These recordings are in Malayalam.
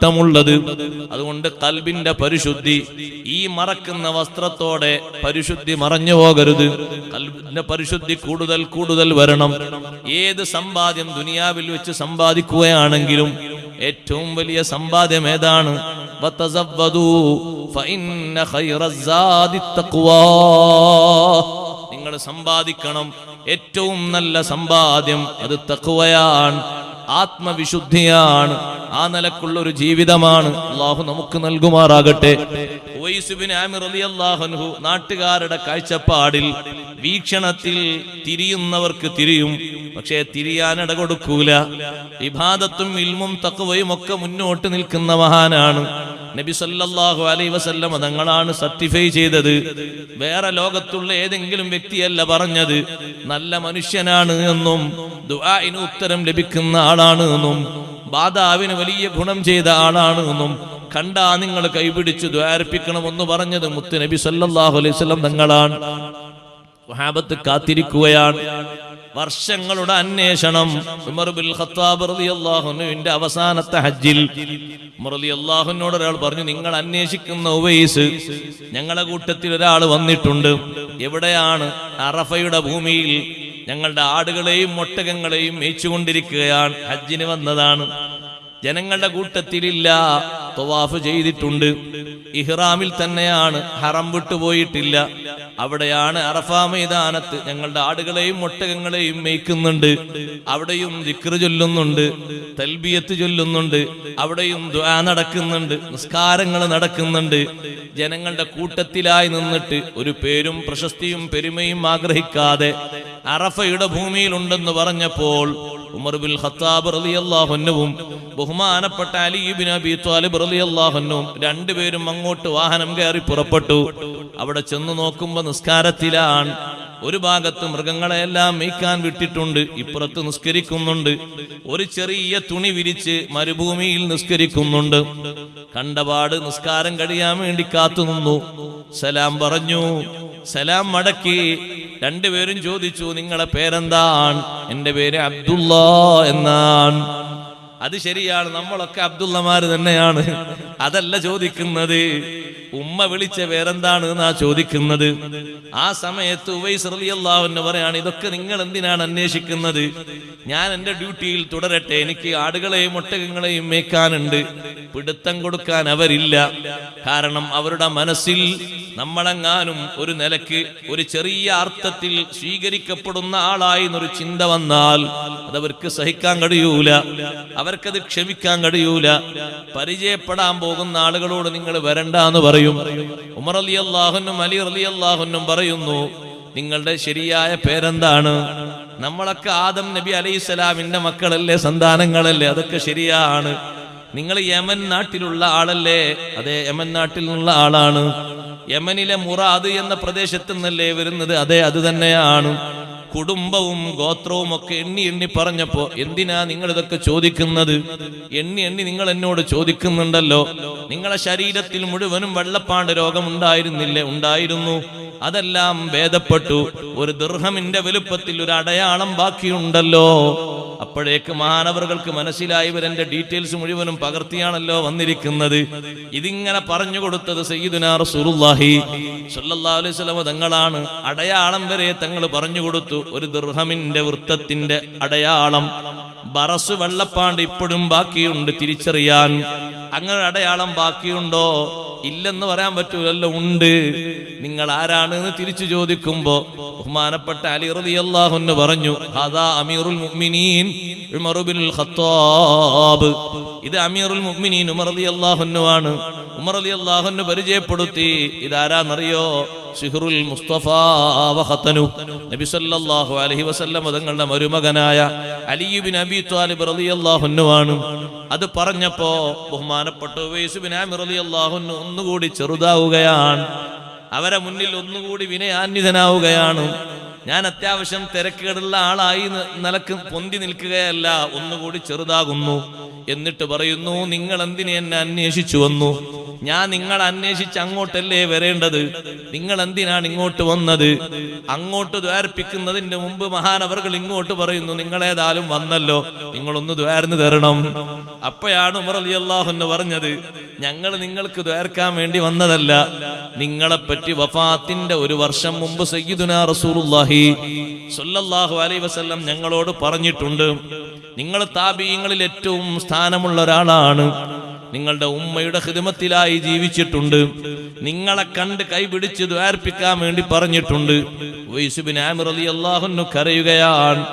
കിട്ടമുള്ളത് അതുകൊണ്ട് കൽബിന്റെ പരിശുദ്ധി ഈ മറക്കുന്ന വസ്ത്രത്തോടെ പരിശുദ്ധി മറഞ്ഞു പോകരുത്. കൽബിന്റെ പരിശുദ്ധി കൂടുതൽ കൂടുതൽ വരണം. ഏത് സമ്പാദ്യം ദുനിയാവിൽ വെച്ച് സമ്പാദിക്കുകയാണെങ്കിലും ഏറ്റവും വലിയ സമ്പാദ്യം ഏതാണ്. നിങ്ങൾ സമ്പാദിക്കണം. ഏറ്റവും നല്ല സമ്പാദ്യം അത് തഖ്വയാണ്. ആത്മവിശുദ്ധിയാണ്. ആ നിലക്കുള്ള ഒരു ജീവിതമാണ് അള്ളാഹു നമുക്ക് നൽകുമാറാകട്ടെ. അൻഹു നാട്ടുകാരുടെ കാഴ്ചപ്പാടിൽ വീക്ഷണത്തിൽ തിരിയുന്നവർക്ക് തിരിയും. പക്ഷേ തിരിയാൻ ഇട കൊടുക്കൂല വിഭാതത്തും ഇൽമും തക്കവയും ഒക്കെ മുന്നോട്ട് നിൽക്കുന്ന മഹാനാണ്. നബി സല്ലല്ലാഹു അലൈ വസല്ലം തങ്ങളാണ് സർട്ടിഫൈ ചെയ്തത്. വേറെ ലോകത്തുള്ള ഏതെങ്കിലും വ്യക്തിയല്ല പറഞ്ഞത്. നല്ല മനുഷ്യനാണ് എന്നും ദുആഇന് ഉത്തരം ലഭിക്കുന്ന ആളാണ് എന്നും ബാധാവിന് വലിയ ഗുണം ചെയ്ത ആളാണ് എന്നും കണ്ടാ നിങ്ങൾ കൈപിടിച്ച് ദ്വാരപ്പിക്കണമെന്ന് പറഞ്ഞത് മുത്ത് നബി സല്ലാഹു അലൈഹി വസല്ലം തങ്ങളാണ്. കാത്തിരിക്കുകയാണ്. വർഷങ്ങളുടെ അന്വേഷണം ഉമർ ബിൽ ഖത്താബ് റളിയല്ലാഹുവിന്റെ അവസാനത്തെ ഹജ്ജിൽ. റളിയല്ലാഹുവിനോട് ഒരാൾ പറഞ്ഞു നിങ്ങൾ അന്വേഷിക്കുന്ന ഉവൈസ് ഞങ്ങളുടെ കൂട്ടത്തിൽ ഒരാൾ വന്നിട്ടുണ്ട്. എവിടെയാണ്? അറഫയുടെ ഭൂമിയിൽ ഞങ്ങളുടെ ആടുകളെയും ഒട്ടകങ്ങളെയും മേയിച്ചുകൊണ്ടിരിക്കുകയാണ് ഹജ്ജിന് വന്നതാണ്. ജനങ്ങളുടെ കൂട്ടത്തിലില്ല. തൊവാഫ് ചെയ്തിട്ടുണ്ട്. ഇഹ്റാമിൽ തന്നെയാണ്. ഹറം വിട്ടുപോയിട്ടില്ല അവിടെയാണ് അറഫാ മൈതാനത്ത് ഞങ്ങളുടെ ആടുകളെയും ഒട്ടകങ്ങളെയും മേയ്ക്കുന്നുണ്ട്. അവിടെയും ദിക്റ് ചൊല്ലുന്നുണ്ട്. തൽബിയത്ത് ചൊല്ലുന്നുണ്ട്. അവിടെയും ദ്വാ നടക്കുന്നുണ്ട്. നിസ്കാരങ്ങൾ നടക്കുന്നുണ്ട്. ജനങ്ങളുടെ കൂട്ടത്തിലായി നിന്നിട്ട് ഒരു പേരും പ്രശസ്തിയും പെരുമയും ആഗ്രഹിക്കാതെ അറഫയുടെ ഭൂമിയിലുണ്ടെന്ന് പറഞ്ഞപ്പോൾ ഉമർ ഖത്താബ് റളിയല്ലാഹു അൻഹുവും ബഹുമാനപ്പെട്ട അലി ഇബ്നു അബി ത്വാലിബ് റളിയല്ലാഹു അൻഹും രണ്ടുപേരും അങ്ങോട്ട് വാഹനം കയറി പുറപ്പെട്ടു. അവിടെ ചെന്ന് നോക്കുമ്പോൾ നിസ്കാരത്തിലാണ്. ഒരു ഭാഗത്ത് മൃഗങ്ങളെല്ലാം മേയ്ക്കാൻ വിട്ടിട്ടുണ്ട് ഇപ്പുറത്ത് നിസ്കരിക്കുന്നുണ്ട്. ഒരു ചെറിയ തുണി വിരിച്ച് മരുഭൂമിയിൽ നിസ്കരിക്കുന്നുണ്ട്. കണ്ടപാട് നിസ്കാരം കഴിയാൻ വേണ്ടി കാത്തു നിന്നു സലാം പറഞ്ഞു സലാം മടക്കി രണ്ടുപേരും ചോദിച്ചു നിങ്ങളെ പേരെന്താണ്? എന്റെ പേര് അബ്ദുള്ള എന്നാണ്. അത് ശരിയാണ് നമ്മളൊക്കെ അബ്ദുള്ളമാര് തന്നെയാണ്. അതല്ല ചോദിക്കുന്നത്. ഉമ്മ വിളിച്ച വേറെന്താണ് എന്നാ ചോദിക്കുന്നത്? ആ സമയത്ത് ഉവൈസ് റലിയല്ലാവെന്ന് പറയാണ് ഇതൊക്കെ നിങ്ങൾ എന്തിനാണ് അന്വേഷിക്കുന്നത്? ഞാൻ എന്റെ ഡ്യൂട്ടിയിൽ തുടരട്ടെ എനിക്ക് ആടുകളെയും ഒട്ടകങ്ങളെയും മേക്കാനുണ്ട് പിടുത്തം കൊടുക്കാൻ അവരില്ല. കാരണം അവരുടെ മനസ്സിൽ നമ്മളെങ്ങാനും ഒരു നിലയ്ക്ക് ഒരു ചെറിയ അർത്ഥത്തിൽ സ്വീകരിക്കപ്പെടുന്ന ആളായി എന്നൊരു ചിന്ത വന്നാൽ അതവർക്ക് സഹിക്കാൻ കഴിയൂല. അവർക്കത് ക്ഷമിക്കാൻ കഴിയൂല. പരിചയപ്പെടാൻ പോകുന്ന ആളുകളോട് നിങ്ങൾ വരണ്ട എന്ന് പറയും. ഉമർ അലി അള്ളാഹുനും അലി അലി അള്ളാഹുനും പറയുന്നു നിങ്ങളുടെ ശരിയായ പേരെന്താണ്? നമ്മളൊക്കെ ആദം നബി അലൈഹി മക്കളല്ലേ സന്താനങ്ങളല്ലേ അതൊക്കെ ശരിയാണ്. നിങ്ങൾ യമൻ നാട്ടിലുള്ള ആളല്ലേ? അതെ യമൻ നാട്ടിൽ നിന്നുള്ള ആളാണ്. യമനിലെ മുറാദ് എന്ന പ്രദേശത്തു നിന്നല്ലേ വരുന്നത്? അതെ അത് തന്നെയാണ്. കുടുംബവും ഗോത്രവും ഒക്കെ എണ്ണി എണ്ണി പറഞ്ഞപ്പോ എന്തിനാ നിങ്ങൾ ഇതൊക്കെ ചോദിക്കുന്നത്? എണ്ണി എണ്ണി നിങ്ങൾ എന്നോട് ചോദിക്കുന്നുണ്ടല്ലോ. നിങ്ങളെ ശരീരത്തിൽ മുഴുവനും വെള്ളപ്പാണ്ട് രോഗം ഉണ്ടായിരുന്നില്ലേ ഉണ്ടായിരുന്നു. അതെല്ലാം ഭേദപ്പെട്ടു. ഒരു ദീർഘമിന്റെ വലുപ്പത്തിൽ ഒരു അടയാളം ബാക്കിയുണ്ടല്ലോ. അപ്പോഴേക്ക് മഹാനവറുകൾക്ക് മനസ്സിലായി ഇവരെന്റെ ഡീറ്റെയിൽസ് മുഴുവനും പകർത്തിയാണല്ലോ വന്നിരിക്കുന്നത്. ഇതിങ്ങനെ പറഞ്ഞു കൊടുത്തത് സയ്യിദുനാർ സുറുല്ലാഹി സല്ലാ അലൈഹി വസല്ലം തങ്ങളാണ്. അടയാളം വരെ തങ്ങൾ പറഞ്ഞു കൊടുത്തു. ഒരു ദുർഹമിന്റെ വൃത്തത്തിന്റെ അടയാളം. ബറസ് വെള്ളപ്പാണ്ട് ഇപ്പോഴും ബാക്കിയുണ്ട് തിരിച്ചറിയാൻ. അങ്ങനെ അടയാളം ബാക്കിയുണ്ടോ? ഇല്ലെന്ന് പറയാൻ പറ്റൂലല്ലോ ഉണ്ട്. നിങ്ങൾ ആരാണ് എന്ന് തിരിച്ചു ചോദിക്കുമ്പോ ബഹുമാനപ്പെട്ട അലി റളിയല്ലാഹു അൻഹു പറഞ്ഞു ഹാദാ അമീറുൽ മുഅ്മിനീൻ ഖത്താബ്. ഇത് അമീറുൽ മുഅ്മിനീൻ ഉമർ അൻഹു ആണ്. ഉമർ റളിയല്ലാഹു അൻഹു പരിചയപ്പെടുത്തി. ഇതാരാന്നറിയോ? സിഹ്റുൽ മുസ്തഫ വഖതനു നബി സല്ലല്ലാഹു അലൈഹി വസല്ലം തങ്ങളുടെ മരുമകനായ അലി ഇബ്നു അബി ത്വാലിബ് റളിയല്ലാഹു അൻഹു ആണ് അത് പറഞ്ഞപ്പോ ബഹുമാനപ്പെട്ട ഉവൈസ് ബിൻ ആമിർ റളിയല്ലാഹു അൻഹു ഒന്നുകൂടി ചെറുതാവുകയാണ്. അവരെ മുന്നിൽ ഒന്നുകൂടി വിനയാന്വിതനാവുകയാണ്. ഞാൻ അത്യാവശ്യം തിരക്കേടുള്ള ആളായി നിലയ്ക്ക് പൊന്തി നിൽക്കുകയല്ല ഒന്നുകൂടി ചെറുതാകുന്നു. എന്നിട്ട് പറയുന്നു നിങ്ങൾ എന്തിനെ എന്നെ അന്വേഷിച്ചു വന്നു? ഞാൻ നിങ്ങൾ അന്വേഷിച്ച് അങ്ങോട്ടല്ലേ വരേണ്ടത്? നിങ്ങൾ എന്തിനാണ് ഇങ്ങോട്ട് വന്നത്? അങ്ങോട്ട് ദ്വാർപ്പിക്കുന്നതിന്റെ മുമ്പ് മഹാനവർകൾ ഇങ്ങോട്ട് പറയുന്നു നിങ്ങളേതായാലും വന്നല്ലോ നിങ്ങളൊന്ന് ദ്വാരന്ന് തരണം. അപ്പയാണ് ഉമർ അലി അള്ളാഹുന്ന് പറഞ്ഞത് ഞങ്ങൾ നിങ്ങൾക്ക് ദ്വാർക്കാൻ വേണ്ടി വന്നതല്ല നിങ്ങളെ പറ്റി വഫാത്തിന്റെ ഒരു വർഷം മുമ്പ് സയ്യിദുന ഞങ്ങളോട് പറഞ്ഞിട്ടുണ്ട്. നിങ്ങൾ താപീയങ്ങളിൽ ഏറ്റവും സ്ഥാനമുള്ള ഒരാളാണ്. നിങ്ങളുടെ ഉമ്മയുടെ ഹിതമത്തിലായി ജീവിച്ചിട്ടുണ്ട്. നിങ്ങളെ കണ്ട് കൈപിടിച്ച് ദ്വാർപ്പിക്കാൻ വേണ്ടി പറഞ്ഞിട്ടുണ്ട്. ആമിർ അള്ളാഹുന്നു കരയുകയാണ്.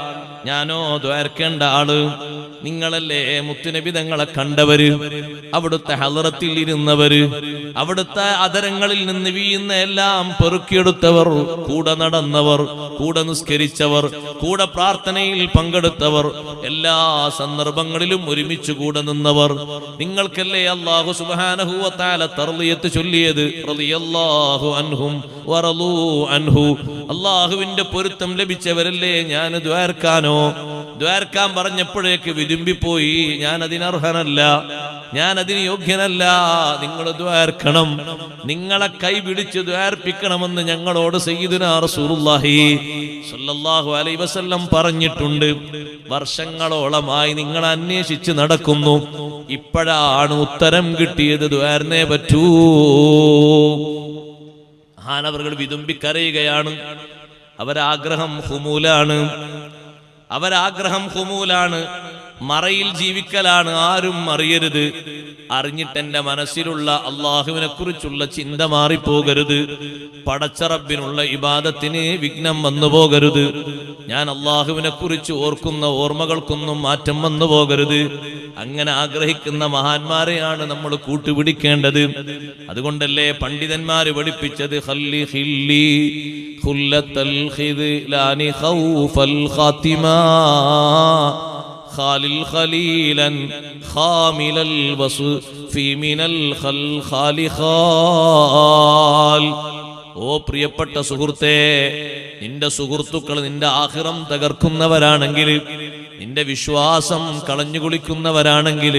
ഞാനോ ദ്വാർക്കേണ്ട ആൾ. നിങ്ങളല്ലേ മുത്തുനബി തങ്ങളെ കണ്ടവര്? അവിടുത്തെ ഹലറത്തിൽ ഇരുന്നവര്? അവിടുത്തെ അതരങ്ങളിൽ നിന്ന് വീഴുന്ന എല്ലാം പെറുക്കിയെടുത്തവർ കൂടെ നടന്നവർ. കൂടെ നിസ്കരിച്ചവർ കൂടെ പ്രാർത്ഥനയിൽ പങ്കെടുത്തവർ എല്ലാ സന്ദർഭങ്ങളിലും ഒരുമിച്ച് കൂടെ നിന്നവർ. നിങ്ങൾക്കല്ലേ അള്ളാഹു സുബാനഹുവത്താല ചൊല്ലിയത്? റളിയല്ലാഹു അൻഹും അൻഹു. അള്ളാഹുവിന്റെ പൊരുത്തം ലഭിച്ചവരല്ലേ ഞാൻ ദ്വാർക്കാനോ ദ്വാർക്കാൻ പറഞ്ഞപ്പോഴേക്ക് വിരുമ്പിപ്പോയി ഞാൻ അതിനർഹനല്ല ഞാൻ അതിന് യോഗ്യനല്ല. നിങ്ങൾ ദ്വാർക്കണം നിങ്ങളെ കൈ പിടിച്ച് ദ്വാർപ്പിക്കണമെന്ന് ഞങ്ങളോട് സയ്യിദുനാ റസൂലുള്ളാഹി സ്വല്ലല്ലാഹു അലൈഹി വസല്ലം പറഞ്ഞിട്ടുണ്ട്. വർഷങ്ങളോളമായി നിങ്ങൾ അന്വേഷിച്ച് നടക്കുന്നു. ഇപ്പോഴാണ് ഉത്തരം കിട്ടിയത് ദ്വാരനെ പറ്റൂ. ആനവറുകൾ വിതുമ്പിക്കരയുകയാണ്. അവരാഗ്രഹം ഹുമൂലാണ്. അവരാഗ്രഹം ഹുമൂലാണ്. മറയിൽ ജീവിക്കലാണ് ആരും അറിയരുത്. അറിഞ്ഞിട്ട് എന്റെ മനസ്സിലുള്ള അള്ളാഹുവിനെ കുറിച്ചുള്ള ചിന്ത മാറിപ്പോകരുത്. പടച്ചറബിനുള്ള ഇബാദത്തിന് വിഘ്നം വന്നു പോകരുത്. ഞാൻ അള്ളാഹുവിനെ കുറിച്ച് ഓർക്കുന്ന ഓർമ്മകൾക്കൊന്നും മാറ്റം വന്നു പോകരുത്. അങ്ങനെ ആഗ്രഹിക്കുന്ന മഹാന്മാരെയാണ് നമ്മൾ കൂട്ടുപിടിക്കേണ്ടത്. അതുകൊണ്ടല്ലേ പണ്ഡിതന്മാര് പഠിപ്പിച്ചത്? ഹല്ലി ഖൗഫൽ خالل خليلا خامل الوصف من الخلخال خال ഓ പ്രിയപ്പെട്ട സുഹൃത്തേ നിന്റെ സുഹൃത്തുക്കൾ നിന്റെ ആഹിറം തകർക്കുന്നവരാണെങ്കിൽ നിന്റെ വിശ്വാസം കളഞ്ഞു കുളിക്കുന്നവരാണെങ്കിൽ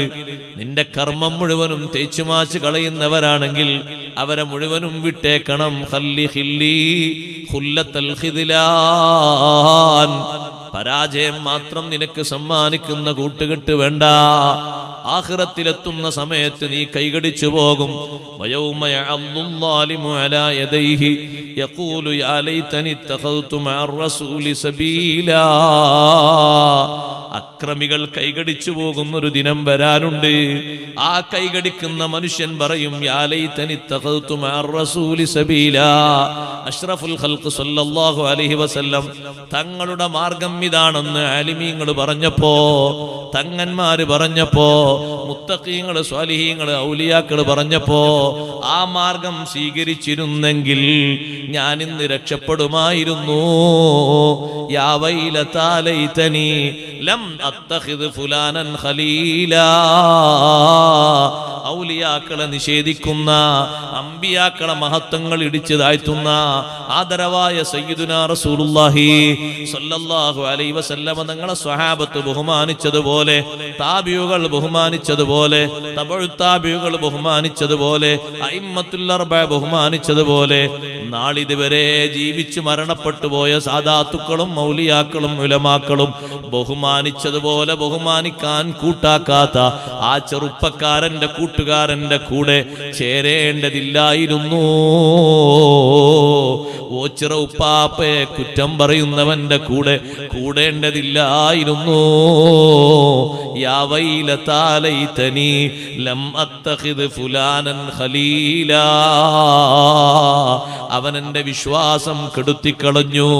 നിന്റെ കർമ്മം മുഴുവനും തേച്ചുമാച്ച് കളയുന്നവരാണെങ്കിൽ അവരെ മുഴുവനും വിട്ടേക്കണം ഹല്ലി ഹില്ലി ഹുല്ലത്തൽ ഖിദ്ലാൻ പരാജയം മാത്രം നിനക്ക് സമ്മാനിക്കുന്ന കൂട്ടുകെട്ട് വേണ്ട. ആഖിറത്തിലെത്തുന്ന സമയത്ത് നീ കൈകടിച്ചു പോകും. അക്രമികൾ കൈകടിച്ചു പോകുന്ന ഒരു ദിനം വരാനുണ്ട്. ആ കൈകടിക്കുന്ന മനുഷ്യൻ പറയും അഷ്റഫുൽ സല്ലല്ലാഹു അലൈഹി വസല്ലം തങ്ങളുടെ മാർഗം ഇതാണെന്ന് ആലിമീങ്ങൾ പറഞ്ഞപ്പോ തങ്ങന്മാര് പറഞ്ഞപ്പോ oh. മുത്തഖീങ്ങൾ സ്വാലിഹീങ്ങൾ ഔലിയാക്കൾ പറഞ്ഞപ്പോ ആ മാർഗം സ്വീകരിച്ചിരുന്നെങ്കിൽ ഞാൻ ഇന്ന് രക്ഷപ്പെടുമായിരുന്നു ലം അത്തഖിദ് ഫുലാനൻ ഖലീല. ഔലിയാക്കളെ നിഷേധിക്കുന്ന അമ്പിയാക്കളെ മഹത്വങ്ങൾ ഇടിച്ചു താഴ്ത്തുന്ന ആദരവായ സയ്യിദുന റസൂലുള്ളാഹി സല്ലല്ലാഹു അലൈഹി തങ്ങളെ സ്വഹാബത്ത് ബഹുമാനിച്ചതുപോലെ താബിയുകൾ ബഹുമാനിച്ചതുപോലെ താബിയുകൾ ബഹുമാനിച്ചതുപോലെ അയിമത്തുല്ലർബ ബഹുമാനിച്ചതുപോലെ നാളിതുവരെ ജീവിച്ചു മരണപ്പെട്ടു പോയ സാധാത്തുക്കളും മൗലിയാക്കളും ഉലമാക്കളും ബഹുമാനിച്ചതുപോലെ ബഹുമാനിക്കാൻ കൂട്ടാക്കാത്ത ആ ചെറുപ്പക്കാരന്റെ കൂട്ടുകാരന്റെ കൂടെ ചേരേണ്ടതില്ലായിരുന്നു. ഓച്ചിറ ഉപ്പാപ്പയെ കുറ്റം പറയുന്നവന്റെ കൂടെ കൂടേണ്ടതില്ലായിരുന്നു. ഫുലാനൻ ഖലീലാ. അവൻ എന്റെ വിശ്വാസം കെടുത്തിക്കളഞ്ഞു.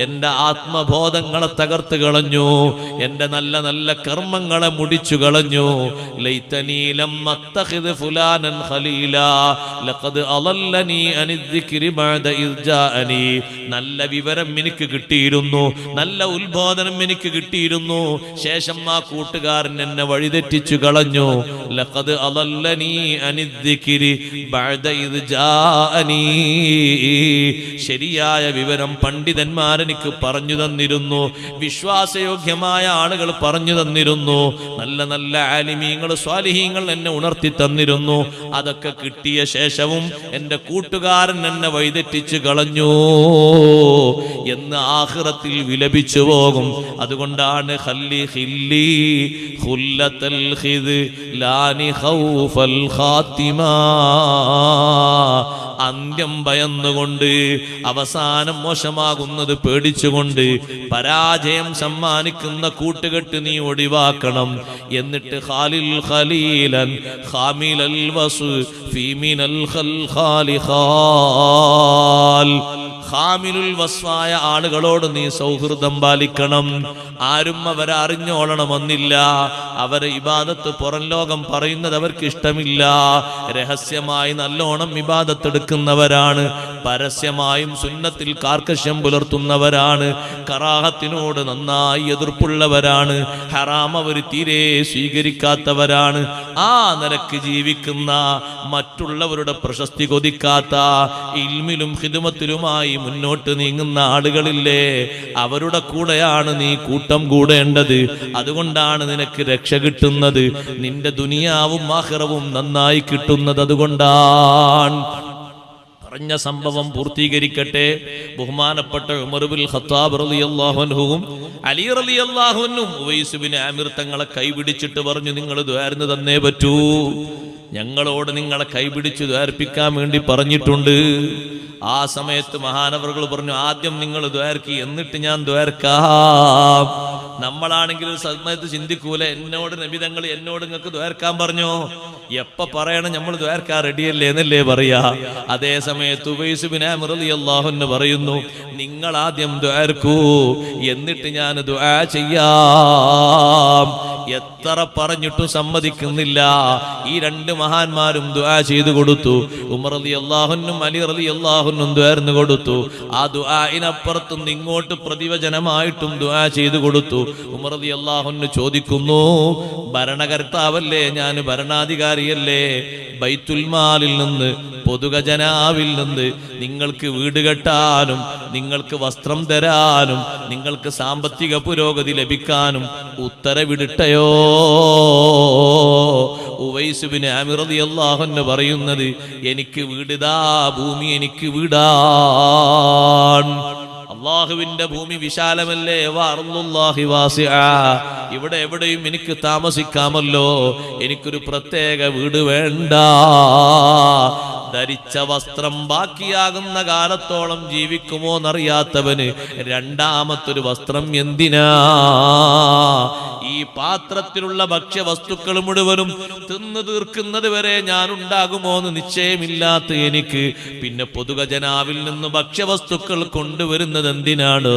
എന്റെ ആത്മബോധങ്ങളെ തകർത്ത് കളഞ്ഞു. എന്റെ നല്ല നല്ല കർമ്മങ്ങളെ മുടിച്ചു കളഞ്ഞു. ഫുലാനൻ ഖലീല. ലഖദ് അലല്ലനി ബഅദ നല്ല വിവരം എനിക്ക് കിട്ടിയിരുന്നു. നല്ല ഉത്ബോധനം എനിക്ക് കിട്ടിയിരുന്നു. ശേഷം ആ കൂട്ടുകാരൻ എന്നെ വഴിതെറ്റിച്ചു കളഞ്ഞു. ലഖദ് അലല്ലനി അനിദ്ദിക്രി ബഅദ ഇദ് ജാഅനി. ശരിയായ വിവരം പണ്ഡിതന്മാർ എനിക്ക് പറഞ്ഞു തന്നിരുന്നു. വിശ്വാസയോഗ്യമായ ആളുകൾ പറഞ്ഞു തന്നിരുന്നു. നല്ല നല്ല ആലിമീങ്ങൾ സ്വാലിഹീങ്ങൾ എന്നെ ഉണർത്തി തന്നിരുന്നു. അതൊക്കെ കിട്ടിയ ശേഷവും എന്റെ കൂട്ടുകാരൻ എന്നെ വൈതെറ്റിച്ച് കളഞ്ഞു. എന്ന് ആഹ്റത്തിൽ വിലപിച്ചു പോകും. അതുകൊണ്ടാണ് ഹല്ലി ലാനി ഖൗഫൽ അന്ത്യം ഭയന്നുകൊണ്ട് അവസാനം മോശമാകുന്നത് പേടിച്ചുകൊണ്ട് പരാജയം സമ്മാനിക്കുന്ന കൂട്ടുകെട്ട് നീ ഒഴിവാക്കണം. എന്നിട്ട് ഖാലിൽ ഖലീലൻ ഖാമിലൽ വസു ഫീമിനൽ ഖൽ ഖാലി ഖാൽ ഖാമിലുൽ വസ്വായ ആളുകളോട് നീ സൗഹൃദം പാലിക്കണം. ആരും അവരെ അറിഞ്ഞോളണമെന്നില്ല. അവരെ ഇബാദത്ത് പുറം ലോകം പറയുന്നത് അവർക്ക് ഇഷ്ടമില്ല. രഹസ്യമായി നല്ലോണം ഇബാദത്ത് എടുക്കുന്നവരാണ്. പരസ്യമായും സുന്നത്തിൽ കാർക്കശ്യം പുലർത്തുന്നവരാണ്. കറാഹത്തിനോട് നന്നായി എതിർപ്പുള്ളവരാണ്. ഹറാം അവർ തീരെ സ്വീകരിക്കാത്തവരാണ്. ആ നിലയ്ക്ക് ജീവിക്കുന്ന മറ്റുള്ളവരുടെ പ്രശസ്തി കൊതിക്കാത്ത ഇൽമിലും ഹിദുമത്തിലുമായി മുന്നോട്ട് നീങ്ങുന്ന ആളുകളില്ലേ? അവരുടെ കൂടെയാണ് നീ കൂട്ടം കൂടേണ്ടത്. അതുകൊണ്ടാണ് നിനക്ക് രക്ഷ കിട്ടുന്നത്. നിന്റെ ദുനിയാവും ആഹ്റവും നന്നായി കിട്ടുന്നത് അതുകൊണ്ടാണ്. പറഞ്ഞ സംഭവം പൂർത്തീകരിക്കട്ടെ. ബഹുമാനപ്പെട്ട ഉമർബുൽ ഖത്താബ് റളിയല്ലാഹുവിനും അലി റലി ഉവൈസ് ബിൻ ആമിർ തങ്ങളെ കൈപിടിച്ചിട്ട് പറഞ്ഞു നിങ്ങൾ ദ്വാരന്ന് തന്നേ പറ്റൂ. ഞങ്ങളോട് നിങ്ങളെ കൈപിടിച്ചു ദ്വാർപ്പിക്കാൻ വേണ്ടി പറഞ്ഞിട്ടുണ്ട്. ആ സമയത്ത് മഹാനവറുകൾ പറഞ്ഞു ആദ്യം നിങ്ങൾ ദ്വാരക്കി എന്നിട്ട് ഞാൻ ദ്വാരക്കാം. നമ്മളാണെങ്കിൽ ഒരു സമയത്ത് ചിന്തിക്കൂല. എന്നോട് നബിതങ്ങൾ എന്നോട് നിങ്ങൾക്ക് ദ്വേർക്കാൻ പറഞ്ഞു? എപ്പ പറയണം നമ്മൾ ദ്വേർക്കാൻ റെഡിയല്ലേ എന്നല്ലേ പറയാ. അതേ സമയത്ത് അൻഹു പറയുന്നു നിങ്ങൾ ആദ്യം ദ്വേർക്കൂ എന്നിട്ട് ഞാൻ ദ്വാ ചെയ്യാം. എത്ര പറഞ്ഞിട്ടും സമ്മതിക്കുന്നില്ല. ഈ രണ്ട് മഹാന്മാരും ദ്വാ ചെയ്തു കൊടുത്തു. ഉമർ അലി അള്ളാഹുനും അലി അലി അള്ളാഹുനും ദ്വേർന്നു കൊടുത്തു. ആ ദ്വാ അതിനപ്പുറത്തും ഇങ്ങോട്ട് പ്രതിവചനമായിട്ടും ദ്വാ ചെയ്തു കൊടുത്തു. ഉമർ അലി അള്ളാഹുന് ചോദിക്കുന്നു ഭരണകർത്താവല്ലേ ഞാൻ ഭരണാധികാരിയല്ലേ? ബൈത്തുൽമാലിൽ നിന്ന് പൊതുഖജനാവിൽ നിന്ന് നിങ്ങൾക്ക് വീട് കെട്ടാനും നിങ്ങൾക്ക് വസ്ത്രം തരാനും നിങ്ങൾക്ക് സാമ്പത്തിക പുരോഗതി ലഭിക്കാനും ഉത്തരവിടട്ടയോ? ഉവൈസുബിന് അമിറതി അള്ളാഹുന്ന് പറയുന്നത് എനിക്ക് വീടിതാ ഭൂമി എനിക്ക് വീടാൻ അള്ളാഹുവിന്റെ ഭൂമി വിശാലമല്ലേ. ഇവിടെ എവിടെയും എനിക്ക് താമസിക്കാമല്ലോ. എനിക്കൊരു പ്രത്യേക വീട് വേണ്ട. ധരിച്ച വസ്ത്രം ബാക്കിയാകുന്ന കാലത്തോളം ജീവിക്കുമോ എന്നറിയാത്തവന് രണ്ടാമത്തൊരു വസ്ത്രം എന്തിനാ? ഈ പാത്രത്തിലുള്ള ഭക്ഷ്യവസ്തുക്കൾ മുഴുവനും തിന്നു തീർക്കുന്നത് വരെ ഞാൻ ഉണ്ടാകുമോ എന്ന് നിശ്ചയമില്ലാത്ത എനിക്ക് പിന്നെ പൊതുഗജനാവിൽ നിന്ന് ഭക്ഷ്യവസ്തുക്കൾ കൊണ്ടുവരുന്നത് എന്തിനാണ്?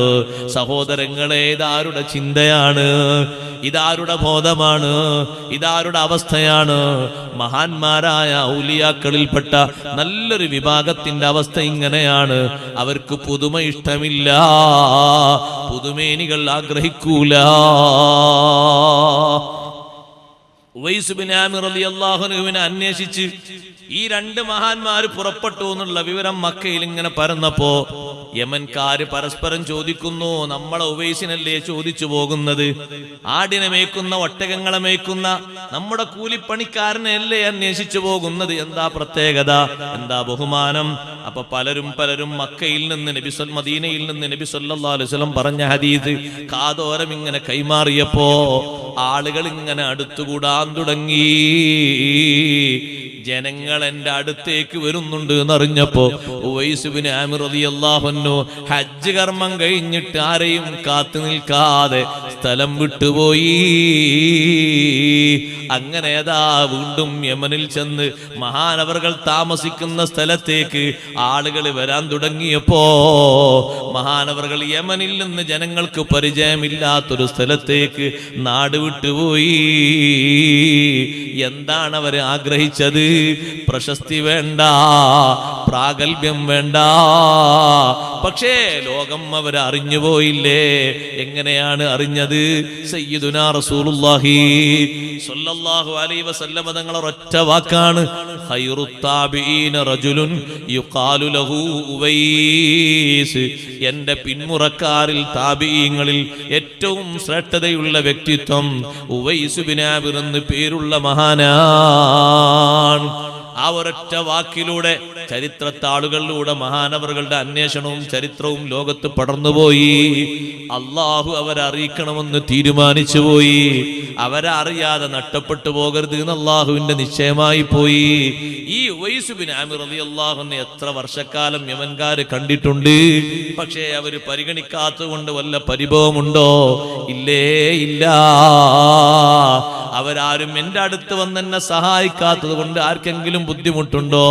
സഹോദരങ്ങളെ ഇതാരുടെ ചിന്തയാണ്? ഇതാരുടെ ബോധമാണ്? ഇതാരുടെ അവസ്ഥയാണ്? മഹാന്മാരായ ഔലിയാക്കളിൽപ്പെട്ട നല്ലൊരു വിഭാഗത്തിന്റെ അവസ്ഥ ഇങ്ങനെയാണ്. അവർക്ക് പുതുമ ഇഷ്ടമില്ല. പുതുമേനികൾ ആഗ്രഹിക്കൂല. അന്വേഷിച്ച് ഈ രണ്ട് മഹാന്മാർ പുറപ്പെട്ടു എന്നുള്ള വിവരം മക്കയിൽ ഇങ്ങനെ പരന്നപ്പോ യമൻകാര് പരസ്പരം ചോദിക്കുന്നു നമ്മളെ ഉവൈസിനല്ലേ ചോദിച്ചു പോകുന്നത്? ആടിനെ മേക്കുന്ന ഒട്ടകങ്ങളെ മേക്കുന്ന നമ്മുടെ കൂലിപ്പണിക്കാരനെ അല്ലേ അന്വേഷിച്ചു പോകുന്നത്? എന്താ പ്രത്യേകത? എന്താ ബഹുമാനം? അപ്പൊ പലരും പലരും മക്കയിൽ നിന്ന് നബി സൽ മദീനയിൽ നിന്ന് നബി സല്ലാ അലൈഹി വസല്ലം പറഞ്ഞ ഹദീസ് കാതോരം ഇങ്ങനെ കൈമാറിയപ്പോ ആളുകൾ ഇങ്ങനെ അടുത്തുകൂടാൻ തുടങ്ങി. ജനങ്ങൾ എന്റെ അടുത്തേക്ക് വരുന്നുണ്ട് എന്നറിഞ്ഞപ്പോ ഉവൈസുബിന് ആമിർ ഹജ്ജ് കർമ്മം കഴിഞ്ഞിട്ട് ആരെയും കാത്തു നിൽക്കാതെ സ്ഥലം വിട്ടുപോയി. അങ്ങനെ ഏതാ വീണ്ടും യമനിൽ ചെന്ന് മഹാനവറുകൾ താമസിക്കുന്ന സ്ഥലത്തേക്ക് ആളുകൾ വരാൻ തുടങ്ങിയപ്പോ മഹാനവറുകൾ യമനിൽ നിന്ന് ജനങ്ങൾക്ക് പരിചയമില്ലാത്തൊരു സ്ഥലത്തേക്ക് നാട് വിട്ടുപോയി. എന്താണ് അവർ ആഗ്രഹിച്ചത്? പ്രശസ്തി വേണ്ട പ്രാഗൽഭ്യം വേണ്ട. പക്ഷേ ലോകം അവർ അറിഞ്ഞുപോയില്ലേ എങ്ങനെയാണ് അറിഞ്ഞത്? സയ്യിദുനാ റസൂലുള്ളാഹി സ്വല്ലല്ലാഹു അലൈഹി വസല്ലമ ഒറ്റ വാക്കാണ്. താബിഈന റജുലുൻ യുഖാലു ലഹു ഉവൈസ്. എന്റെ പിന്മുറക്കാരിൽ താബിഈങ്ങളിൽ ഏറ്റവും ശ്രേഷ്ഠതയുള്ള വ്യക്തിത്വം ഉവൈസ് എന്ന് പേരുള്ള മഹാനാണ്. ആ ഒരൊറ്റ വാക്കിലൂടെ ചരിത്രത്താളുകളിലൂടെ മഹാനവറുകളുടെ അന്വേഷണവും ചരിത്രവും ലോകത്ത് പടർന്നുപോയി. അള്ളാഹു അവരറിയിക്കണമെന്ന് തീരുമാനിച്ചു പോയി അവരെ അറിയാതെ നഷ്ടപ്പെട്ടു പോകരുത് എന്ന് അള്ളാഹുവിന്റെ നിശ്ചയമായി പോയി. ഈ വയസ്സുബിന് ആമിർ എത്ര വർഷക്കാലം യമൻകാര് കണ്ടിട്ടുണ്ട്? പക്ഷേ അവർ പരിഗണിക്കാത്തത് വല്ല പരിഭവമുണ്ടോ? ഇല്ലേ ഇല്ല. അവരാരും എന്റെ അടുത്ത് വന്ന് എന്നെ സഹായിക്കാത്തത് കൊണ്ട് ആർക്കെങ്കിലും ബുദ്ധിമുട്ടുണ്ടോ?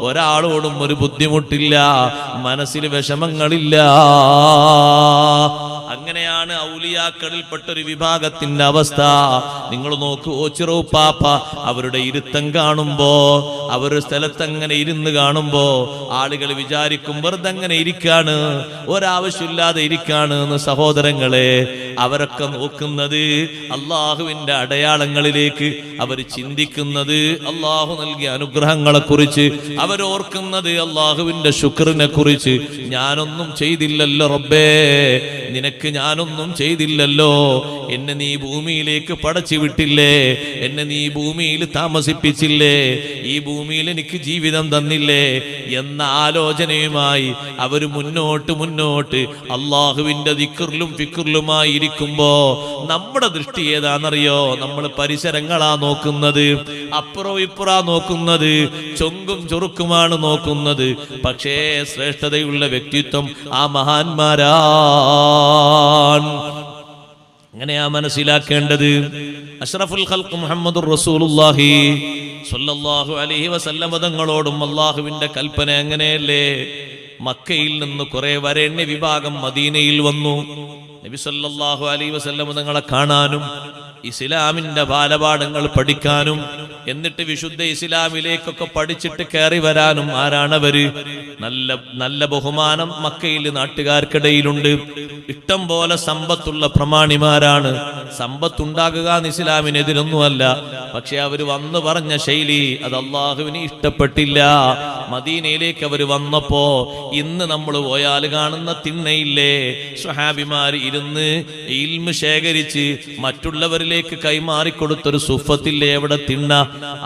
ഒരാളോടും ഒരു ബുദ്ധിമുട്ടില്ല മനസ്സിൽ വിഷമങ്ങളില്ല. അങ്ങനെയാണ് ഔലിയാക്കളിൽപ്പെട്ട ഒരു വിഭാഗത്തിന്റെ അവസ്ഥ. നിങ്ങൾ നോക്കൂ പാപ്പ അവരുടെ ഇരുത്തം കാണുമ്പോ അവരുടെ സ്ഥലത്ത് അങ്ങനെ ഇരുന്ന് കാണുമ്പോ ആളുകൾ വിചാരിക്കും വെറുതെ അങ്ങനെ ഇരിക്കാണ് ഒരാവശ്യമില്ലാതെ ഇരിക്കാണ് എന്ന് സഹോദരങ്ങളെ അവരൊക്കെ നോക്കുന്നത് അള്ളാഹുവിന്റെ അടയാളങ്ങളിലേക്ക് അവർ ചിന്തിക്കുന്നത് അള്ളാഹു നൽകിയ അനുഗ്രഹങ്ങളെ കുറിച്ച് അവരോർക്കുന്നത് അള്ളാഹുവിന്റെ ശുക്രനെ കുറിച്ച് ഞാനൊന്നും ചെയ്തില്ലല്ലോ റബ്ബേ നിനക്ക് ഞാനൊന്നും ചെയ്തില്ലല്ലോ. എന്നെ നീ ഭൂമിയിലേക്ക് പടച്ചു വിട്ടില്ലേ? എന്നെ നീ ഭൂമിയിൽ താമസിപ്പിച്ചില്ലേ? ഈ ഭൂമിയിൽ എനിക്ക് ജീവിതം തന്നില്ലേ? എന്ന ആലോചനയുമായി അവർ മുന്നോട്ട് മുന്നോട്ട് അള്ളാഹുവിന്റെ ദിക്കറിലും ഫിക്കറിലുമായി ഇരിക്കുമ്പോൾ നമ്മുടെ ദൃഷ്ടി ഏതാണെന്നറിയോ? നമ്മൾ പരിസരങ്ങളാ നോക്കുന്നത് അപ്പുറം ഇപ്പുറാ നോക്കുന്നത് ചൊങ്കും ചുറുക്കുമാണ് നോക്കുന്നത്. പക്ഷേ ശ്രേഷ്ഠതയുള്ള വ്യക്തിത്വം ആ മഹാന്മാരാണ് അങ്ങനെയാ മനസ്സിലാക്കേണ്ടത്? അഷ്റഫുൽ ഖൽഖ് മുഹമ്മദ് റസൂലുള്ളാഹി സ്വല്ലല്ലാഹു അലൈഹി വസല്ലം തങ്ങളോടും അള്ളാഹുവിന്റെ കൽപ്പന അങ്ങനെയല്ലേ മക്കയിൽ നിന്ന് കുറെ വരേണ്യ വിഭാഗം മദീനയിൽ വന്നു. നബി സല്ലല്ലാഹു അലൈഹി വസല്ലം തങ്ങളെ കാണാനും ഇസ്ലാമിന്റെ ബാലപാഠങ്ങൾ പഠിക്കാനും എന്നിട്ട് വിശുദ്ധ ഇസ്ലാമിലേക്കൊക്കെ പഠിച്ചിട്ട് കയറി വരാനും ആരാണവര്? നല്ല നല്ല ബഹുമാനം മക്കയിൽ നാട്ടുകാർക്കിടയിലുണ്ട്. ഇഷ്ടം പോലെ സമ്പത്തുള്ള പ്രമാണിമാരാണ്. സമ്പത്തുണ്ടാകുക എന്ന് ഇസ്ലാമിനെതിരൊന്നുമല്ല. പക്ഷെ അവർ വന്നു പറഞ്ഞ ശൈലി അത് അള്ളാഹുവിന് ഇഷ്ടപ്പെട്ടില്ല. മദീനയിലേക്ക് അവർ വന്നപ്പോ ഇന്ന് നമ്മൾ പോയാൽ കാണുന്ന തിണ്ണയില്ലേ? സ്വഹാബിമാർ ഇരുന്ന് ഇൽമ് ശേഖരിച്ച് മറ്റുള്ളവരിലേക്ക് കൈമാറിക്കൊടുത്തൊരു സുഫത്തില്ലേ എവിടെ തിണ്ണ?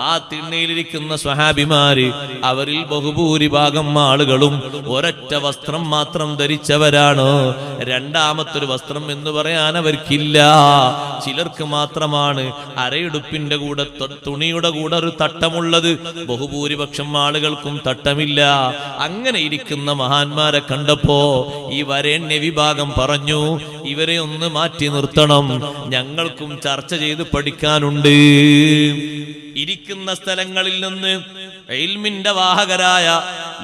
ആ തിണ്ണയിലിരിക്കുന്ന സ്വഹാബിമാര് അവരിൽ ബഹുഭൂരിഭാഗം ആളുകളും ഒരൊറ്റ വസ്ത്രം മാത്രം ധരിച്ചവരാണ്. രണ്ടാമത്തൊരു വസ്ത്രം എന്ന് പറയാൻ അവർക്കില്ല. ചിലർക്ക് മാത്രമാണ് അരയിടുപ്പിന്റെ കൂടെ തുണിയുടെ കൂടെ ഒരു തട്ടമുള്ളത്. ബഹുഭൂരിപക്ഷം ആളുകൾക്കും തട്ടമില്ല. അങ്ങനെ ഇരിക്കുന്ന മഹാന്മാരെ കണ്ടപ്പോ ഈ വരേണ്യ വിഭാഗം പറഞ്ഞു ഇവരെ ഒന്ന് മാറ്റി നിർത്തണം. ഞങ്ങൾക്കും ചർച്ച ചെയ്ത് പഠിക്കാനുണ്ട്. ഇരിക്കുന്ന സ്ഥലങ്ങളിൽ നിന്ന് എൽമിന്റെ വാഹകരായ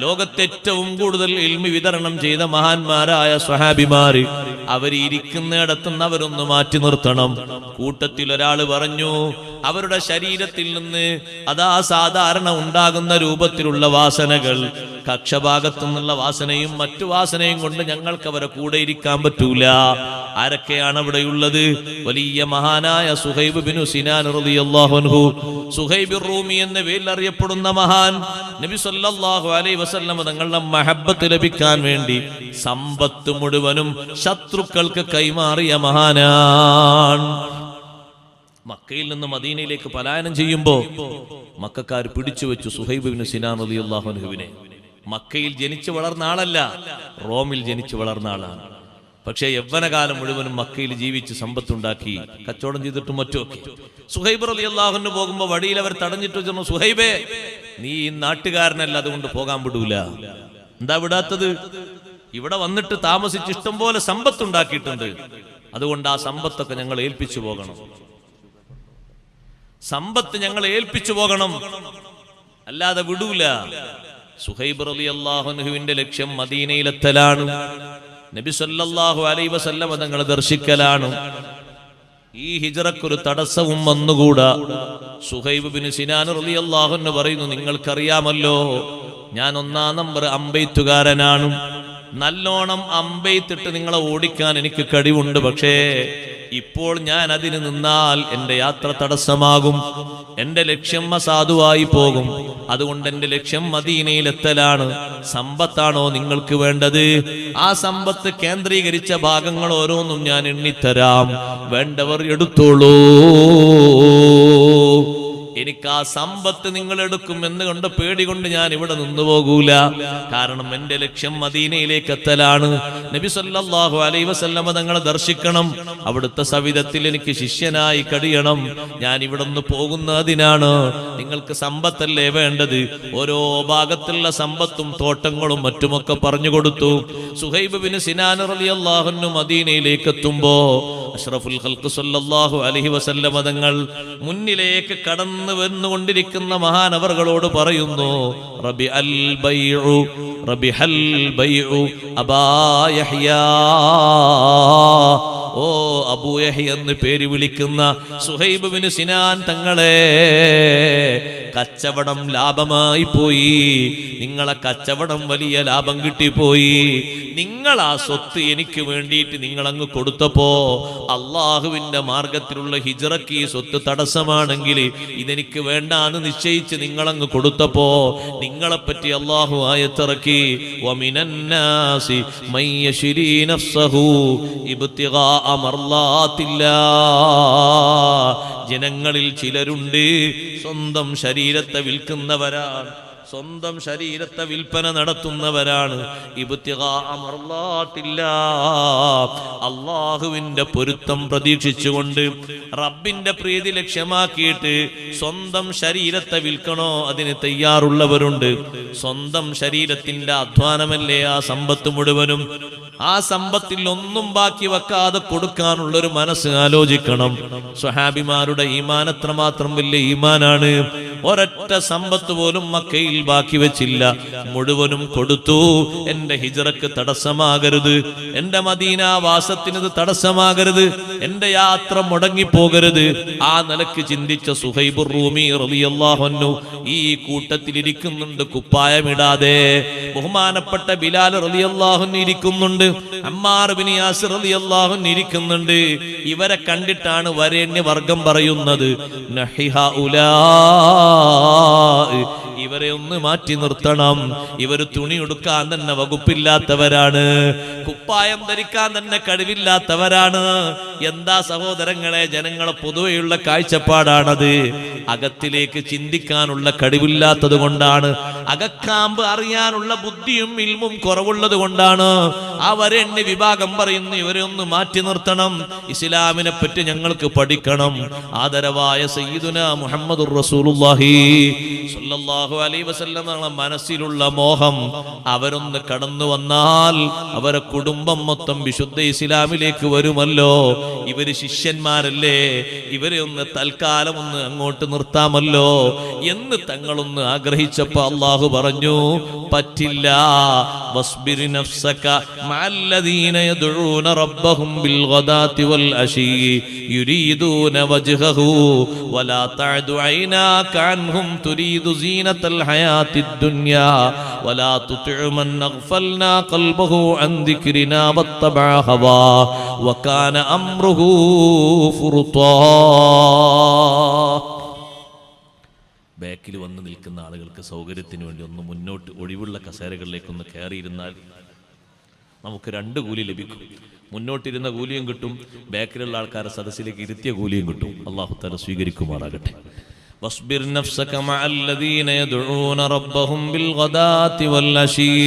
ലോകത്തെ ഏറ്റവും കൂടുതൽ ഇൽമി വിതരണം ചെയ്ത മഹാന്മാരായ സ്വഹാബിമാര് അവർ ഇരിക്കുന്നിടത്തുനിന്ന് അവരൊന്ന് മാറ്റി നിർത്തണം. കൂട്ടത്തിൽ ഒരാൾ പറഞ്ഞു അവരുടെ ശരീരത്തിൽ നിന്ന് അതാ സാധാരണ ഉണ്ടാകുന്ന രൂപത്തിലുള്ള വാസനകൾ. കക്ഷഭാഗത്തു നിന്നുള്ള വാസനയും മറ്റു വാസനയും കൊണ്ട് ഞങ്ങൾക്ക് അവരെ കൂടെ ഇരിക്കാൻ പറ്റൂല. ആരൊക്കെയാണ് അവിടെയുള്ളത്? വലിയ മഹാനായ സുഹൈബ് ബിനു സിനാൻ റളിയല്ലാഹു അൻഹു. സുഹൈബ് റൂമി എന്ന പേരിൽ അറിയപ്പെടുന്ന മഹാൻ നബി സല്ലല്ലാഹു അലൈഹി വസല്ലം തങ്ങളുടെ മഹബത്ത് ലഭിക്കാൻ വേണ്ടി സമ്പത്ത് മുഴുവനും ശത്രുക്കൾക്ക് കൈമാറിയ മഹാനാണ്. മക്കയിൽ നിന്ന് മദീനയിലേക്ക് പലായനം ചെയ്യുമ്പോ മക്കാർ പിടിച്ചു വെച്ചു സുഹൈബിന് സിനാൻ അലി അള്ളാഹുനുഹുവിനെ മക്കയിൽ ജനിച്ചു വളർന്ന ആളല്ല റോമിൽ ജനിച്ചു വളർന്ന ആളാണ്. പക്ഷേ യൗവനകാലം മുഴുവനും മക്കയിൽ ജീവിച്ച് സമ്പത്തുണ്ടാക്കി കച്ചവടം ചെയ്തിട്ടും മറ്റുമൊക്കെ. സുഹൈബ് അലി അള്ളാഹുന് പോകുമ്പോ വഴിയിൽ അവർ തടഞ്ഞിട്ട് വെച്ചു സുഹൈബേ നീ ഈ നാട്ടുകാരനല്ല അതുകൊണ്ട് പോകാൻ വിടൂല. എന്താ വിടാത്തത്? ഇവിടെ വന്നിട്ട് താമസിച്ച് ഇഷ്ടം പോലെ സമ്പത്ത് ഉണ്ടാക്കിയിട്ടുണ്ട് അതുകൊണ്ട് ആ സമ്പത്തൊക്കെ ഞങ്ങൾ ഏൽപ്പിച്ചു പോകണം. സമ്പത്ത് ഞങ്ങൾ ഏൽപ്പിച്ചു പോകണം. അല്ലാതെ വിടൂല. സുഹൈബ് അലി അള്ളാഹുനുഹുവിന്റെ ലക്ഷ്യം മദീനയിലെത്തലാണ്. നബി സല്ലല്ലാഹു അലൈഹി വസല്ലമ തങ്ങൾ ദർശിക്കലാണ്. ഈ ഹിജറക്കൊരു തടസ്സവും വന്നുകൂടാ. സുഹൈബ് ബിൻ സിനാൻ അള്ളാഹു അള്ളാഹുന്ന് പറയുന്നു നിങ്ങൾക്കറിയാമല്ലോ ഞാൻ ഒന്നാം നമ്പർ അമ്പെയ്ത്തുകാരനാണ്. നല്ലോണം അമ്പെയ്ത്തിട്ട് നിങ്ങളെ ഓടിക്കാൻ എനിക്ക് കഴിവുണ്ട്. പക്ഷേ ഇപ്പോൾ ഞാൻ അതിന് നിന്നാൽ എന്റെ യാത്ര തടസ്സമാകും. എന്റെ ലക്ഷ്യം അസാധുവായി പോകും. അതുകൊണ്ട് എന്റെ ലക്ഷ്യം മദീനയിലെത്തലാണ്. സമ്പത്താണോ നിങ്ങൾക്ക് വേണ്ടത്? ആ സമ്പത്ത് കേന്ദ്രീകരിച്ച ഭാഗങ്ങൾ ഓരോന്നും ഞാൻ എണ്ണിത്തരാം. വേണ്ടവർ എടുത്തോളൂ. എനിക്ക് ആ സമ്പത്ത് നിങ്ങൾ എടുക്കും എന്ന് കണ്ട് പേടി കൊണ്ട് ഞാൻ ഇവിടെ നിന്നു പോകൂല. കാരണം എന്റെ ലക്ഷ്യം മദീനയിലേക്ക് എത്തലാണ്. നബി സല്ലാഹു അലൈ വസല്ലമ തങ്ങളെ ദർശിക്കണം. അവിടുത്തെ സവിധത്തിൽ എനിക്ക് ശിഷ്യനായി കഴിയണം. ഞാൻ ഇവിടെ നിന്ന് പോകുന്നതിനാണ് നിങ്ങൾക്ക് സമ്പത്തല്ലേ വേണ്ടത്? ഓരോ ഭാഗത്തുള്ള സമ്പത്തും തോട്ടങ്ങളും മറ്റുമൊക്കെ പറഞ്ഞു കൊടുത്തു. സുഹൈബ് ബിൻ സിനാൻ റളിയല്ലാഹു മദീനയിലേക്ക് എത്തുമ്പോ അഷ്റഫുൽ ഹൽക്കു സല്ലാഹു അലഹി വസല്ലമ തങ്ങൾ മുന്നിലേക്ക് കടന്നു വന്നുകൊണ്ടിരിക്കുന്ന മഹാനവറുകളോട് പറയുന്നു റബി അൽ ബൈഉ റബി ഹൽ ബൈഉ അബാ യഹ്യാ. ഓ അബൂ യഹ്യ എന്ന് പേര് വിളിക്കുന്ന സുഹൈബ് ബിൻ സിനാൻ തങ്ങളെ കച്ചവടം ലാഭമായി പോയി. നിങ്ങളെ കച്ചവടം വലിയ ലാഭം കിട്ടിപ്പോയി. നിങ്ങൾ ആ സ്വത്ത് എനിക്ക് വേണ്ടിയിട്ട് നിങ്ങൾ അങ്ങ് കൊടുത്തപ്പോ അള്ളാഹുവിന്റെ മാർഗത്തിലുള്ള ഹിജറക്ക് ഈ സ്വത്ത് തടസ്സമാണെങ്കിൽ ഇതെനിക്ക് വേണ്ടാന്ന് നിശ്ചയിച്ച് നിങ്ങളങ്ങ് കൊടുത്തപ്പോ നിങ്ങളെ പറ്റി അള്ളാഹു ആയത്തിറക്കി മർളാത്തില്ലാ ജനങ്ങളിൽ ചിലരുണ്ട് സ്വന്തം ശരീരത്തെ വിൽക്കുന്നവരാണ്. സ്വന്തം ശരീരത്തെ വിൽപ്പന നടത്തുന്നവരാണ്. അള്ളാഹുവിന്റെ പൊരുത്തം പ്രതീക്ഷിച്ചുകൊണ്ട് റബ്ബിന്റെ പ്രീതി ലക്ഷ്യമാക്കിയിട്ട് സ്വന്തം ശരീരത്തെ വിൽക്കണോ അതിന് തയ്യാറുള്ളവരുണ്ട്. സ്വന്തം ശരീരത്തിന്റെ അധ്വാനമല്ലേ ആ സമ്പത്ത് മുഴുവനും? ആ സമ്പത്തിൽ ഒന്നും ബാക്കി വെക്കാതെ കൊടുക്കാനുള്ള ഒരു മനസ്സ് ആലോചിക്കണം. സ്വഹാബിമാരുടെ ഈമാൻ എത്രമാത്രം വലിയ ഈമാനാണ്. ഒരൊറ്റ സമ്പത്ത് പോലും മക്കയിൽ ബാക്കി വെച്ചില്ല. മുഴുവനും കൊടുത്തു. എന്റെ ഹിജറക്ക് തടസ്സമാകരുത്. എന്റെ മദീന വാസത്തിന് ഇത് തടസ്സമാകരുത്. എന്റെ യാത്ര മുടങ്ങിപ്പോകരുത്. ആ നിലയ്ക്ക് ചിന്തിച്ച സുഹൈബുർ റൂമി റളിയല്ലാഹു ഈ കൂട്ടത്തിലിരിക്കുന്നുണ്ട്. കുപ്പായമിടാതെ ബഹുമാനപ്പെട്ട ബിലാൽ റളിയല്ലാഹു ഇരിക്കുന്നുണ്ട്. അമ്മാർ ബിൻ യാസിർ ഇരിക്കുന്നുണ്ട്. ഇവരെ കണ്ടിട്ടാണ് വരേണ്യ വർഗം പറയുന്നത് ഇവരെ മാറ്റി നിർത്തണം. ഇവർ തുണി ഉടുക്കാൻ തന്നെ വകുപ്പില്ലാത്തവരാണ്. കുപ്പായം ധരിക്കാൻ തന്നെ കഴിവില്ലാത്തവരാണ്. എന്താ സഹോദരങ്ങളെ ജനങ്ങളെ പൊതുവെയുള്ള കാഴ്ചപ്പാടാണത്? അകത്തിലേക്ക് ചിന്തിക്കാനുള്ള കഴിവില്ലാത്തത് കൊണ്ടാണ്. അകക്കാമ്പ് അറിയാനുള്ള ബുദ്ധിയും ഇൽമും കുറവുള്ളത് കൊണ്ടാണ്. അവരെണ്ണി വിഭാഗം പറയുന്നു ഇവരെ ഒന്ന് മാറ്റി നിർത്തണം. ഇസ്ലാമിനെ പറ്റി ഞങ്ങൾക്ക് പഠിക്കണം. ആദരവായ സയ്യിദുന മുഹമ്മദ് അലൈഹി വസല്ലം മനസ്സിലുള്ള മോഹം അവരൊന്ന് കടന്നു വന്നാൽ അവരെ കുടുംബം മൊത്തം വിശുദ്ധ ഇസ്ലാമിലേക്ക് വരുമല്ലോ. ഇവർ ശിഷ്യന്മാരല്ലേ? ഇവരെ ഒന്ന് തൽക്കാലം ഒന്ന് അങ്ങോട്ട് നിർത്താമല്ലോ. എന്ന് തങ്ങളൊന്ന് ആഗ്രഹിച്ചപ്പോ അള്ളാഹു പറഞ്ഞു പറ്റില്ല. വൽ അശീ യുരീദൂന വജ്ഹഹു വലാ തഅദു ഐനാക അൻഹും തുരീദു സീനത്തൽ ഹയാത്തിദ് ദുനിയാ വലാ തുതിഉ മൻ അഗ്ഫൽനാ ഖൽബഹു അൻ ദിക്രിനാ വത്തബഅ ഹവാ വകാന അംറുഹു ഫുർത്താ ബാക്കിൽ വന്ന് നിൽക്കുന്ന ആളുകൾക്ക് സൗകര്യത്തിന് വേണ്ടി ഒന്ന് മുന്നോട്ട് ഒഴിവുള്ള കസേരകളിലേക്കൊന്ന് കയറിയിരുന്നാൽ നമുക്ക് രണ്ട് കൂലി ലഭിക്കും മുന്നോട്ടിരുന്ന കൂലിയും കിട്ടും ബാക്കിലുള്ള ആൾക്കാരെ സദസ്സിലേക്ക് ഇരുത്തിയ കൂലിയും കിട്ടും അള്ളാഹു തല സ്വീകരിക്കുമാറാകട്ടെ واصبر نفسك مع الذين يدعون ربهم بالغداة والعشي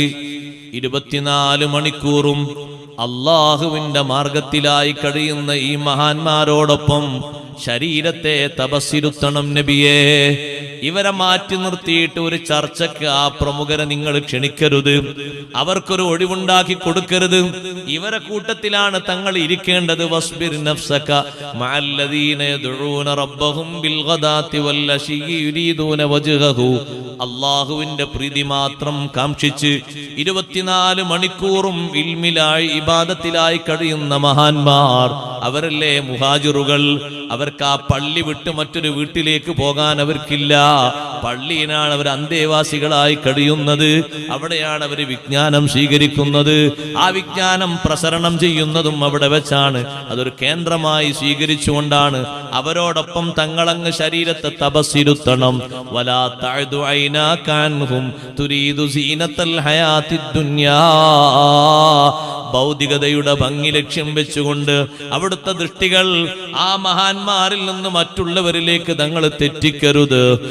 ഇരുപത്തിനാല് മണിക്കൂറും അള്ളാഹുവിന്റെ മാർഗത്തിലായി കഴിയുന്ന ഈ മഹാന്മാരോടൊപ്പം ശരീരത്തെ തപസ്സിരുത്തണം നബിയേ. ഇവരെ മാറ്റി നിർത്തിയിട്ട് ഒരു ചർച്ചയ്ക്ക് ആ പ്രമുഖരെ നിങ്ങൾ ക്ഷണിക്കരുത്. അവർക്കൊരു ഒഴിവുണ്ടാക്കി കൊടുക്കരുത്. ഇവരെ കൂട്ടത്തിലാണ് തങ്ങൾ ഇരിക്കേണ്ടത്. വസ്ബിർ നഫ്സക മഅല്ലദീന റബ്ബഹും ബിൽ ഗദാതി വജ്ഹഹു. അള്ളാഹുവിന്റെ പ്രീതി മാത്രം കാംക്ഷിച്ച് ഇരുപത്തിനാല് മണിക്കൂറും ഇൽമിലായി ഇബാദത്തിലായി കഴിയുന്ന മഹാന്മാർ അവരല്ലേ മുഹാജിറുകൾ? അവർക്ക് ആ പള്ളി വിട്ട് മറ്റൊരു വീട്ടിലേക്ക് പോകാൻ അവർക്കില്ല. പള്ളിയിലാണ് അവർ അന്തേവാസികളായി കഴിയുന്നത് അവിടെയാണ് അവർ വിജ്ഞാനം സ്വീകരിക്കുന്നത്. ആ വിജ്ഞാനം പ്രസരണം ചെയ്യുന്നതും അവിടെ വെച്ചാണ്. അതൊരു കേന്ദ്രമായി സ്വീകരിച്ചുകൊണ്ടാണ്. അവരോടൊപ്പം തങ്ങളങ്ങ് ശരീരത്തെ തപസ്സിരുത്തണം. വലാ താഴ്തു ഐനാകാൻഹും തുരീദു സീനത്തൽ ഹയാത്തി ഭൗതികതയുടെ ഭംഗി ലക്ഷ്യം വെച്ചുകൊണ്ട് അവിടുത്തെ ദൃഷ്ടികൾ ആ മഹാന്മാരിൽ നിന്ന് മറ്റുള്ളവരിലേക്ക് തങ്ങൾ തെറ്റിക്കരുത്.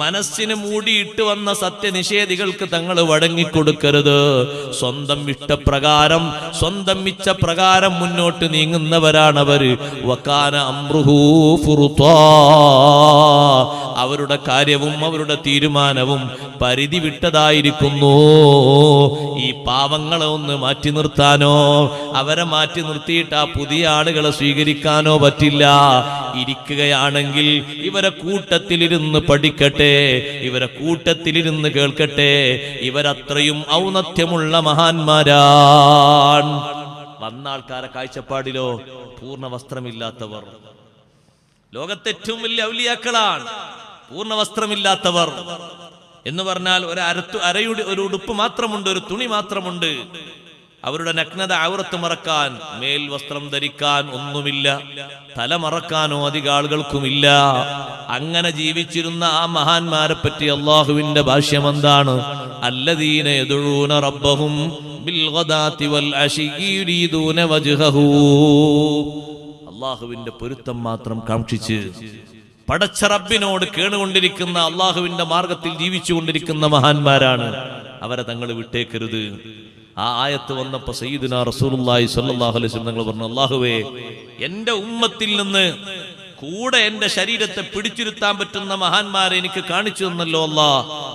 മനസ്സിന് മൂടിയിട്ട് വന്ന സത്യനിഷേധികൾക്ക് തങ്ങൾ വഴങ്ങിക്കൊടുക്കരുത്. സ്വന്തം ഇഷ്ടപ്രകാരം സ്വന്തം ഇച്ഛപ്രകാരം മുന്നോട്ട് നീങ്ങുന്നവരാണവർ വക്കാന അമ്രുഹൂ അവരുടെ കാര്യവും അവരുടെ തീരുമാനവും പരിധി വിട്ടതായിരിക്കുന്നു. ഈ പാവങ്ങളെ ഒന്ന് മാറ്റി നിർത്താനോ അവരെ മാറ്റി നിർത്തിയിട്ട് ആ പുതിയ ആളുകളെ സ്വീകരിക്കാനോ പറ്റില്ല. ഇരിക്കുകയാണെങ്കിൽ ഇവരെ കൂട്ടത്തിലിരുന്ന് പഠിക്കട്ടെ. ഇവരെ കൂട്ടത്തിലിരുന്ന് കേൾക്കട്ടെ? ഇവരത്രയും ഔന്നത്യമുള്ള മഹാന്മാരാണ്. വന്ന ആൾക്കാരെ കാഴ്ചപ്പാടിലോ പൂർണ വസ്ത്രമില്ലാത്തവർ. ലോകത്തെ ഏറ്റവും വലിയ ഔലിയാക്കളാണ്. പൂർണ വസ്ത്രമില്ലാത്തവർ. എന്ന് പറഞ്ഞാൽ ഒരു അരത്തു അരയുടെ ഒരു ഉടുപ്പ് മാത്രമുണ്ട് ഒരു തുണി മാത്രമുണ്ട്. അവരുടെ നഗ്നത അവർത്ത് മറക്കാൻ മേൽ വസ്ത്രം ധരിക്കാൻ ഒന്നുമില്ല തല മറക്കാനോ അധിക ആളുകൾക്കുമില്ല. അങ്ങനെ ജീവിച്ചിരുന്ന ആ മഹാന്മാരെ പറ്റി അള്ളാഹുവിന്റെ ഭാഷ്യം എന്താണ്? അല്ലദീന റബ്ബഹും അള്ളാഹുവിന്റെ പൊരുത്തം മാത്രം കാക്ഷിച്ച് പടച്ച റബ്ബിനോട് കേണുകൊണ്ടിരിക്കുന്ന അള്ളാഹുവിന്റെ മാർഗത്തിൽ ജീവിച്ചുകൊണ്ടിരിക്കുന്ന മഹാന്മാരാണ്. അവരെ തങ്ങൾ വിട്ടേക്കരുത്. ആ ആയത്ത് വന്നപ്പോ സയ്യിദിനാ റസൂലുള്ളാഹി സ്വല്ലല്ലാഹു അലൈഹി വസല്ലം പറഞ്ഞു അല്ലാഹുവേ എന്റെ ഉമ്മത്തിൽ നിന്ന് കൂടെ എന്റെ ശരീരത്തെ പിടിച്ചിരുത്താൻ പറ്റുന്ന മഹാന്മാരെ എനിക്ക് കാണിച്ചു തന്നല്ലോ അല്ല.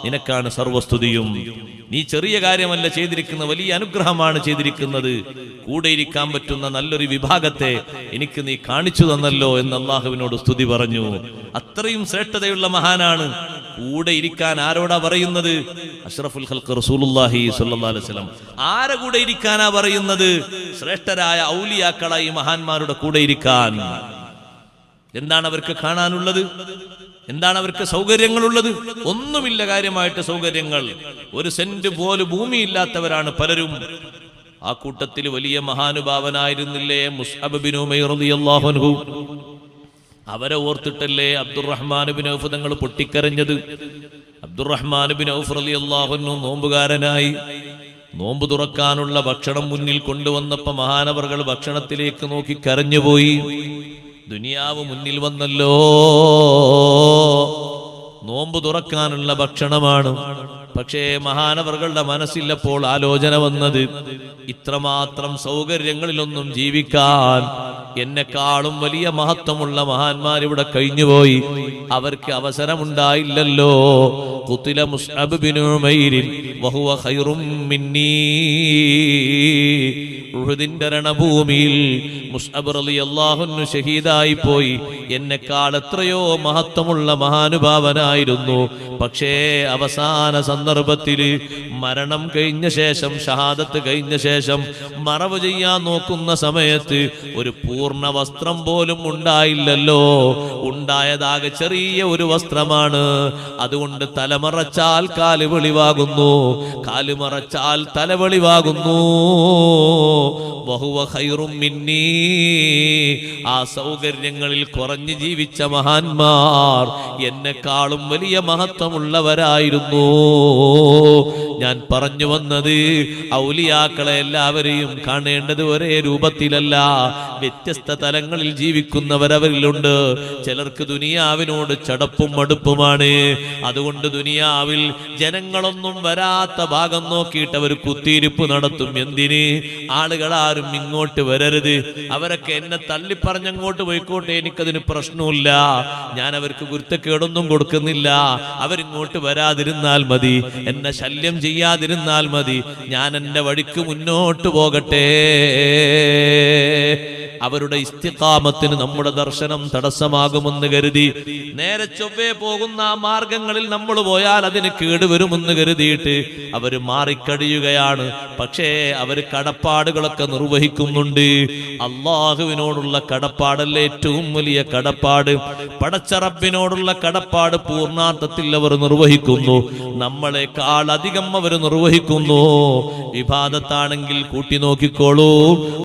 നിനക്കാണ് സർവസ്തുതിയും. നീ ചെറിയ കാര്യമല്ല ചെയ്തിരിക്കുന്ന വലിയ അനുഗ്രഹമാണ് ചെയ്തിരിക്കുന്നത്. കൂടെ ഇരിക്കാൻ പറ്റുന്ന നല്ലൊരു വിഭാഗത്തെ എനിക്ക് നീ കാണിച്ചു തന്നല്ലോ എന്ന് അള്ളാഹുവിനോട് സ്തുതി പറഞ്ഞു. അത്രയും ശ്രേഷ്ഠതയുള്ള മഹാനാണ്. കൂടെ ഇരിക്കാൻ ആരോടാ പറയുന്നത്? അഷ്റഫുൽ ഖൽഖ് റസൂലുള്ളാഹി സ്വല്ലം ആരെ കൂടെ ഇരിക്കാനാ പറയുന്നത്? ശ്രേഷ്ഠരായ ഔലിയാക്കളായി മഹാന്മാരുടെ കൂടെ ഇരിക്കാൻ. എന്താണ് അവർക്ക് കാണാനുള്ളത്? എന്താണ് അവർക്ക് സൗകര്യങ്ങളുള്ളത്? ഒന്നുമില്ല കാര്യമായിട്ട് സൗകര്യങ്ങൾ. ഒരു സെന്റ് പോലും ഭൂമിയില്ലാത്തവരാണ് പലരും. ആ കൂട്ടത്തിൽ വലിയ മഹാനുഭാവനായിരുന്നില്ലേ മുസ്അബ് ബിൻ ഉമൈർ റളിയല്ലാഹു അൻഹു? അവരെ ഓർത്തിട്ടല്ലേ അബ്ദുറഹ്മാൻ ബിൻ ഔഫ് തങ്ങൾ പൊട്ടിക്കരഞ്ഞത്? അബ്ദുറഹ്മാൻ ബിൻ ഔഫ് റളിയല്ലാഹു അൻഹു നോമ്പുകാരനായി. നോമ്പ് തുറക്കാനുള്ള ഭക്ഷണം മുന്നിൽ കൊണ്ടുവന്നപ്പോ മഹാനവർകൾ ഭക്ഷണത്തിലേക്ക് നോക്കി കരഞ്ഞുപോയി. ദുനിയാവ് മുന്നിൽ വന്നല്ലോ. നോമ്പ് തുറക്കാനുള്ള ഭക്ഷണമാണ്. പക്ഷേ മഹാനവറുകളുടെ മനസ്സില്ലപ്പോൾ ആലോചന വന്നത് ഇത്രമാത്രം സൗകര്യങ്ങളിലൊന്നും ജീവിക്കാൻ എന്നെക്കാളും വലിയ മഹത്വമുള്ള മഹാന്മാർ ഇവിടെ കഴിഞ്ഞുപോയി. അവർക്ക് അവസരമുണ്ടായില്ലല്ലോ. കുത്തില മുസ്അബ് വഹുവ ഖൈറും മിന്നീ. ഉഹുദിന്റെ രണഭൂമിയിൽ മുസ്അബ് റളിയല്ലാഹുന്നു ഷഹീദായി പോയി. എന്നെക്കാൾ എത്രയോ മഹത്വമുള്ള മഹാനുഭാവനായിരുന്നു. പക്ഷേ അവസാന സന്ദർഭത്തിൽ മരണം കഴിഞ്ഞ ശേഷം ഷഹാദത്ത് കഴിഞ്ഞ ശേഷം മറവ് ചെയ്യാൻ നോക്കുന്ന സമയത്ത് ഒരു പൂർണ വസ്ത്രം പോലും ഉണ്ടായില്ലല്ലോ. ഉണ്ടായതാകെ ചെറിയ ഒരു വസ്ത്രമാണ്. അതുകൊണ്ട് തലമറച്ചാൽ കാൽ വെളിവാകുന്നു. കാൽ മറച്ചാൽ തല വെളിവാകുന്നു. ബഹുവ ഖൈറും മിന്നീ. ആ സൗകര്യങ്ങളിൽ കുറഞ്ഞു ജീവിച്ച മഹാന്മാർ എന്നെക്കാളും വലിയ മഹത്വമുള്ളവരായിരുന്നു. ഞാൻ പറഞ്ഞു വന്നത് ഔലിയാക്കളെ എല്ലാവരെയും കാണേണ്ടത് ഒരേ രൂപത്തിലല്ല. വ്യത്യസ്ത തലങ്ങളിൽ ജീവിക്കുന്നവരവരിലുണ്ട് ചിലർക്ക് ദുനിയാവിനോട് ചടപ്പും മടുപ്പുമാണ്. അതുകൊണ്ട് ദുനിയാവിൽ ജനങ്ങളൊന്നും വരാത്ത ഭാഗം നോക്കിയിട്ട് അവർ കുത്തിയിരിപ്പ് നടത്തും. എന്തിന്? ആളുകളാരും ഇങ്ങോട്ട് വരരുത്. അവരൊക്കെ എന്നെ തള്ളിപ്പറഞ്ഞങ്ങോട്ട് പോയിക്കോട്ടെ എനിക്കതിന് പ്രശ്നമില്ല ഞാൻ അവർക്ക് ഗുരുത്തക്കേടൊന്നും കൊടുക്കുന്നില്ല. അവരിങ്ങോട്ട് വരാതിരുന്നാൽ മതി. എന്നെ ശല്യം ചെയ്യാതിരുന്നാൽ മതി. ഞാൻ എന്റെ വഴിക്ക് മുന്നോട്ട് പോകട്ടെ. അവരുടെ ഇസ്തിഖാമത്തിന് നമ്മുടെ ദർശനം തടസ്സമാകുമെന്ന് കരുതി. നേരെ ചൊവ്വേ പോകുന്ന ആ മാർഗങ്ങളിൽ നമ്മൾ പോയാൽ അതിന് കേടുവരുമെന്ന് കരുതിയിട്ട് അവർ മാറിക്കഴിയുകയാണ്. പക്ഷേ അവർ കടപ്പാടുകളൊക്കെ നിർവഹിക്കുന്നുണ്ട്. അള്ളാഹുവിനോടുള്ള കടപ്പാടല്ലേ ഏറ്റവും വലിയ കടപ്പാട്. പടച്ചറബിനോടുള്ള കടപ്പാട് പൂർണാർത്ഥത്തിൽ അവർ നിർവഹിക്കുന്നു. നമ്മളെക്കാൾ അധികം അവർ നിർവഹിക്കുന്നു. വിവാദത്താണെങ്കിൽ കൂട്ടി നോക്കിക്കോളൂ.